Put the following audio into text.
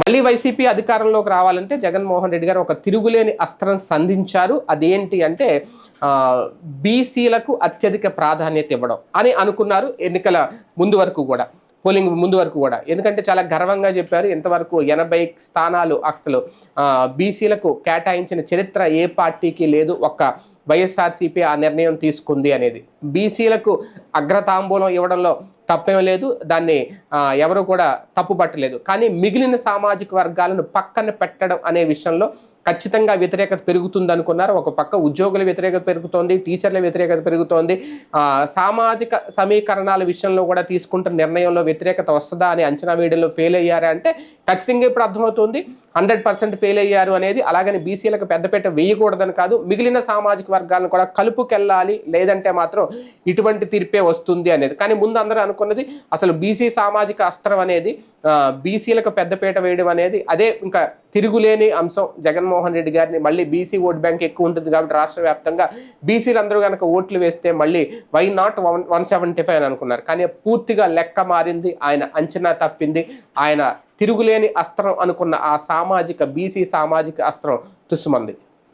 మళ్ళీ వైసీపీ అధికారంలోకి రావాలంటే జగన్మోహన్ రెడ్డి గారు ఒక తిరుగులేని అస్త్రం సంధించారు. అదేంటి అంటే బీసీలకు అత్యధిక ప్రాధాన్యత ఇవ్వడం అని అనుకున్నారు ఎన్నికల ముందు వరకు కూడా పోలింగ్ ముందు వరకు కూడా. ఎందుకంటే చాలా గర్వంగా చెప్పారు ఇంతవరకు ఎనభై స్థానాలు అసలు బీసీలకు కేటాయించిన చరిత్ర ఏ పార్టీకి లేదు ఒక్క వైఎస్ఆర్సీపీ ఆ నిర్ణయం తీసుకుంది అనేది. బీసీలకు అగ్రతాంబూలం ఇవ్వడంలో తప్పేం లేదు. దాన్ని ఎవరు కూడా తప్పుపట్టలేదు. కానీ మిగిలిన సామాజిక వర్గాలను పక్కన పెట్టడం అనే విషయంలో ఖచ్చితంగా వ్యతిరేకత పెరుగుతుంది అనుకున్నారు ఒక పక్క ఉద్యోగుల వ్యతిరేకత పెరుగుతోంది టీచర్ల వ్యతిరేకత పెరుగుతోంది. సామాజిక సమీకరణాల విషయంలో కూడా తీసుకుంటున్న నిర్ణయంలో వ్యతిరేకత వస్తుందా అని అంచనా వేయడంలో ఫెయిల్ అయ్యారా అంటే ఖచ్చితంగా ఇప్పుడు అర్థమవుతుంది. హండ్రెడ్ పర్సెంట్ ఫెయిల్ అయ్యారు అనేది అలాగని బీసీలకు పెద్దపేట వేయకూడదని కాదు మిగిలిన సామాజిక వర్గాలను కూడా కలుపుకెళ్ళాలి లేదంటే మాత్రం ఇటువంటి తీర్పే వస్తుంది అనేది. కానీ ముందు అందరూ అనుకున్నది అసలు బీసీ సామాజిక అస్త్రం అనేది బీసీలకు పెద్దపీట వేయడం అనేది అదే ఇంకా తిరుగులేని అంశం. జగన్మోహన్ రెడ్డి గారిని మళ్ళీ బీసీ ఓట్ బ్యాంక్ ఎక్కువ ఉంటుంది కాబట్టి రాష్ట్ర వ్యాప్తంగా బీసీలందరూ కనుక ఓట్లు వేస్తే మళ్ళీ why not one one seventy five అని అనుకున్నారు. కానీ పూర్తిగా లెక్క మారింది. ఆయన అంచనా తప్పింది. ఆయన తిరుగులేని అస్త్రం అనుకున్న ఆ సామాజిక బీసీ సామాజిక అస్త్రం తుస్సుమంది